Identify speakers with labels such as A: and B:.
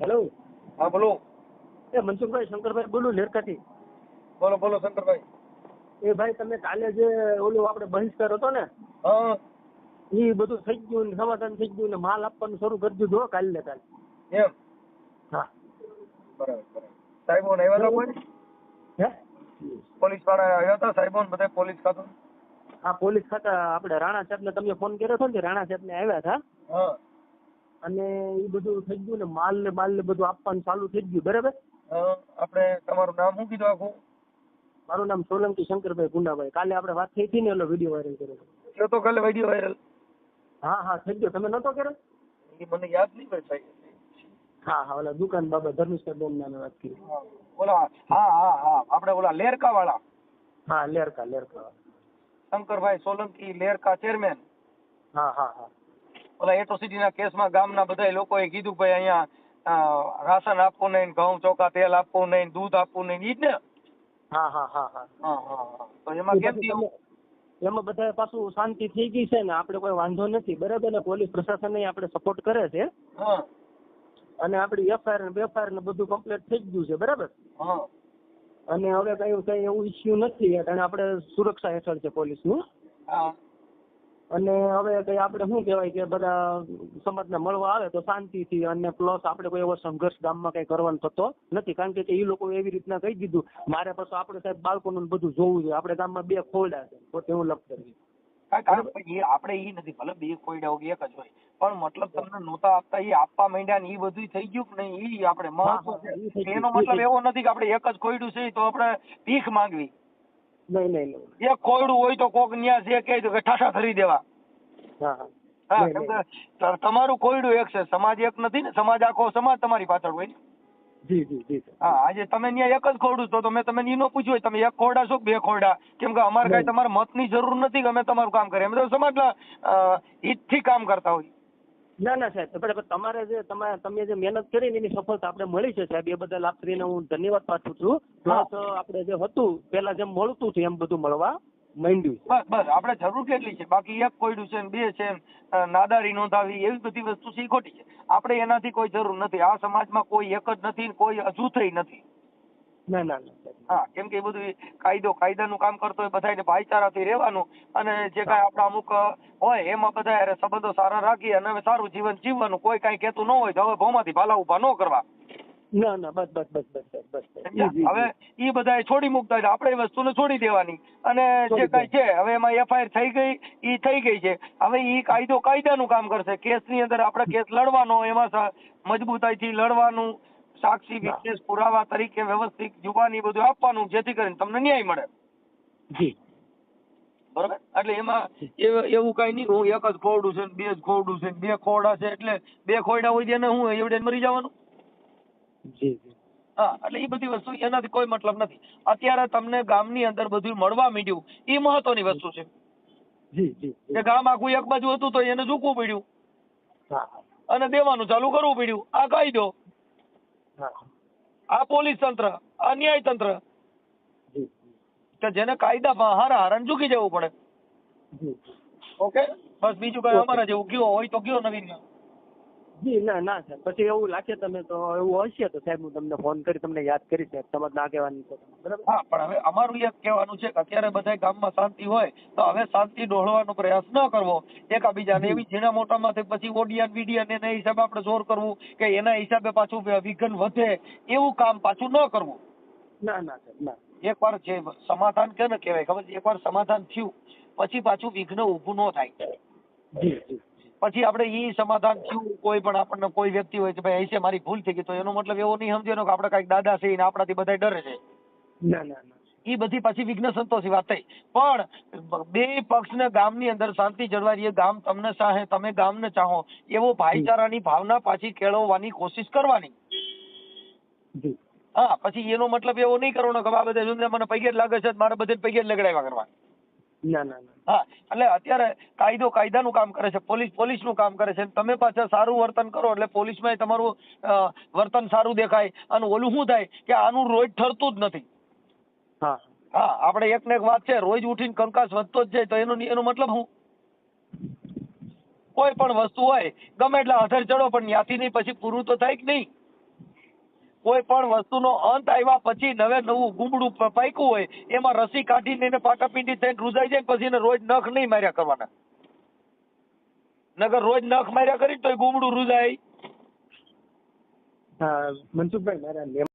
A: Hello
B: હા બોલો.
A: એ મનસુખભાઈ શંકરભાઈ બોલું લેરકાથી.
B: બોલો બોલો શંકરભાઈ.
A: એ ભાઈ તમે કાલે જે ઓલું આપણે બહિષ્કાર હતો ને
B: હા.
A: એ બધું થઈ ગયું ને સમાધાન થઈ ગયું ને માલ આપવાનું શરૂ કરી દીધું કાલે ને કાલે.
B: એમ?
A: હા.
B: બરાબર બરાબર. સાહેબો ને આવ્યા કોઈ?
A: હે?
B: પોલીસવાળા આવ્યા હતા? સાહેબો ને બધા પોલીસ ખાતું?
A: હા પોલીસ ખાતા આપણે રાણા સાહેબને તમે ફોન કર્યો હતો ને રાણા સાહેબને આવ્યા હતા.
B: હા.
A: અને એ બધું થઈ ગયું ને માલ ને માલ ને બધું આપવાનું ચાલુ થઈ ગયું બરાબર?
B: આપણે તમારું નામ શું કીધું આખું?
A: મારું નામ સોલંકી શંકરભાઈ ગુંડાભાઈ. કાલે આપણે વાત થઈ હતી ને એટલે વીડિયો વાયરલ કર્યો હતો.
B: તો કાલે વીડિયો વાયરલ
A: હા હા થઈ ગયો. તમે નતો કર્યો?
B: એ મને યાદ નહીં ભાઈ સાહેબ.
A: હા હા ઓલા દુકાન બાબા ધર્મેશ્વર બેન નામે વાત કરી.
B: ઓલા હા હા હા આપણે ઓલા લેરકા વાળા
A: હા લેરકા લેરકા
B: શંકરભાઈ સોલંકી લેરકા ચેરમેન.
A: હા હા હા.
B: ઓલા એટ્રોસિટીના કેસમાં ગામના બધા લોકોએ કીધું ભાઈ અહીંયા રાશન આપવું નહીં ઘઉં ચોખા તેલ આપવું નહીં દૂધ આપવું નહીં ઈ જ ને?
A: હા હા હા હા.
B: હા હા હા. તો એમાં કેમ થયું?
A: એમાં બધા પાછું શાંતિ થઈ ગઈ છે ને આપણે કોઈ વાંધો નથી. બરાબર ને પોલીસ પ્રશાસન આપણે સપોર્ટ કરે છે.
B: હા.
A: અને આપડી એફઆઈઆર ને બેફઆઈઆર ને બધું કમ્પ્લીટ થઈ ગયું છે બરાબર?
B: હા.
A: અને હવે કઈ કઈ એવું ઇસ્યુ નથી અને આપણે સુરક્ષા હેઠળ છે પોલીસનું.
B: હા.
A: અને હવે કઈ આપણે શું કહેવાય કે બધા સમાજને મળવા આવે તો શાંતિથી અને પ્લસ આપણે કોઈ એવો સંઘર્ષ ગામમાં કઈ કરવાનો થતો નથી. કારણ કે એ લોકો એવી રીતના કહી દીધું મારે પાછું આપણે સાહેબ બાળકોનું બધું જોવું જોઈએ આપણે ગામમાં બે ખોરડા છે. પોતે હું લપ કરવી
B: આપણે એ નથી ભલે બે કોયડા હોય એક જ હોય. પણ મતલબ તમને નોતા આપતા એ આપવા માંડ્યા ને એ બધું થઈ ગયું કે નહીં? એ આપણે મહત્વ છે. એનો મતલબ એવો નથી કે આપણે એક જ કોયડું છે તો આપણે ભીખ માંગવી.
A: નહીં નહીં નહીં.
B: એક કોયડું હોય તો કોક ન્યા જે કહે તો કે ઠાઠા ફરી દેવા.
A: હા
B: કેમ ત- તમારું કોયડું એક છે સમાજ એક નથી ને સમાજ આખો સમાજ તમારી પાછળ હોય
A: જી જી જી
B: હા આજે તમે ત્યાં એક જ ખોરડું તો તમે તમે ઈ નો પૂછ્યું હોય તમે એક ખોરડા છો બે ખોરડા કેમ કે અમારે કાંઈ. તમારા મતની જરૂર નથી કે અમે તમારું કામ કરીએ. અમે તો સમાજના હિતથી કામ કરતા હોય
A: ના ના સાહેબ. પણ પણ તમારે જે તમારે તમે જે મહેનત કરી ને એની સફળતા આપણે મળી છે સાહેબ એ બદલ આપશ્રીને હું ધન્યવાદ પાઠવું છું. પ્લસ આપણે જે હતું પેલા જેમ મળતું હતું એમ બધું મળવા માંડ્યું છે.
B: બસ બસ. આપણે જરૂર કેટલી છે? બાકી એક કોયડું છે બે છે નાદારી નોંધાવી એવી બધી વસ્તુ છે ખોટી છે. આપણે એનાથી કોઈ જરૂર નથી. આ સમાજમાં કોઈ એક જ નથી કોઈ કોઈ અજૂથઈ નથી.
A: ના ના
B: હા કેમ કે એ બધું કાયદો કાયદાનું કામ કરતો હોય બધાને ભાઈચારાથી રહેવાનું અને જે કાંઈ આપણા અમુક હોય એમાં બધા સંબંધો સારા રાખી અને હવે સારું જીવન જીવવાનું કોઈ કાંઈ કહેતું ન હોય તો હવે ભોમાંથી ભાલા ઊભા ન કરવા.
A: ના ના બસ બસ બસ બસ બસ
B: હવે એ બધાએ છોડી મૂકતા એટલે આપણે વસ્તુને છોડી દેવાની. અને જે કઈ છે હવે એમાં એફઆઈઆર થઈ ગઈ ઈ થઈ ગઈ છે. હવે ઈ કાયદો કાયદાનું કામ કરશે. કેસની અંદર આપણે કેસ લડવાનો એમાં મજબૂતાઈથી લડવાનું સાક્ષી વિશેષ પુરાવા તરીકે વ્યવસ્થિત જુબાની બધું આપવાનું જેથી કરીને તમને ન્યાય મળે.
A: જી.
B: બરોબર? એટલે એમાં એવ- એવું કઈ નહીં હું એક જ ખોરડું છે બે જ ખોરડું છે બે ખોરડા છે એટલે બે ખોરડા હોય ત્યાં હું એવડે મરી જવાનું?
A: જી
B: હા એટલે એ બધી વસ્તુ એનાથી કોઈ મતલબ નથી. અત્યારે તમને ગામની અંદર બધું મળવા માંડ્યું એ મહત્વની વસ્તુ છે.
A: જી જી જી.
B: કે ગામ આખું એક બાજુ હતું તો એને ઝૂકવું પડ્યું. અને દેવાનું ચાલુ કરવું પડ્યું. આ કાયદો આ પોલીસ તંત્ર આ ન્યાય તંત્ર કે જેને કાયદામાં હારા હારણ ઝૂકી જવું પડે. ઓકે? બસ બીજું કઈ અમારા જેવું ગયો હોય તો ગયો નવીન.
A: જી ના ના સાહેબ. પછી એવું લાગે તમે તો એવું હશે તો સાહેબ હું તમને ફોન કરી તમને યાદ કરી સાહેબ. તમારે ના કહેવાની તો બરાબર?
B: હા પણ હવે અમારું એક કહેવાનું છે કે અત્યારે બધા ગામમાં શાંતિ હોય તો હવે શાંતિ ડોળવાનો પ્રયાસ ન કરવો. એકાબીજાને એવી ઝીણા મોટામાંથી પછી ઓડિયન વિડિયન એના હિસાબે આપણે જોર કરવું કે એના હિસાબે પાછું વિઘન વધે એવું કામ પાછું ન કરવું.
A: ના ના સાહેબ ના.
B: એકવાર જે સમાધાન કે ને કહેવાય ખબર છે? એકવાર સમાધાન થયું પછી પાછું વિઘ્ન ઊભું ન થાય. પછી આપણે ઈ સમાધાન થયું કોઈ પણ આપણને કોઈ વ્યક્તિ હોય કે ભાઈ હશે મારી ભૂલ થઈ ગઈ. તો એનો મતલબ એવો નહીં સમજેનો કે આપણે કંઈક દાદા છે ને આપણાથી બધા ડરે છે.
A: ના ના ના.
B: ઈ બધી પાછી વિઘ્ન સંતોષી વાત થઈ. પણ બે પક્ષને ગામની અંદર શાંતિ જળવાઈ રહે ગામ તમને ચાહે તમે ગામને ચાહો એવો ભાઈચારાની ભાવના પાછી કેળવવાની કોશિશ કરવાની. હા પછી એનો મતલબ એવો નહીં કરવાનો કે આ બધા મને પૈકે જ લાગે છે મારે બધે પૈકે જ લગડાવ્યા કરવા.
A: ના ના ના.
B: હા એટલે અત્યારે કાયદો કાયદાનું કામ કરે છે પોલીસ પોલીસનું કામ કરે છે. તમે પાછા સારું વર્તન કરો એટલે પોલીસમાં તમારું વર્તન સારું દેખાય. અને ઓલું શું થાય કે આનું રોજ ઠરતું જ નથી.
A: હા.
B: હા આપણે એક ને એક વાત છે રોજ ઉઠીને કંકાસ વધતો જ જાય તો એનો એનો મતલબ શું? કોઈ પણ વસ્તુ હોય ગમે એટલા હથર ચડો પણ ત્યાંથી નહીં પછી પૂરું તો થાય કે નહીં? કોઈ પણ વસ્તુનો અંત આવ્યા પછી નવે નવું ગુમડું પાક્યું હોય, એમાં રસી કાઢીને એને પાટાપિંડી થઈને રૂજાઈ જાય પછી એને રોજ નખ નહીં માર્યા કરવાના. નગર રોજ નખ માર્યા કરી તોય ગુમડું રૂજાય
A: મનસુખભાઈ, મારા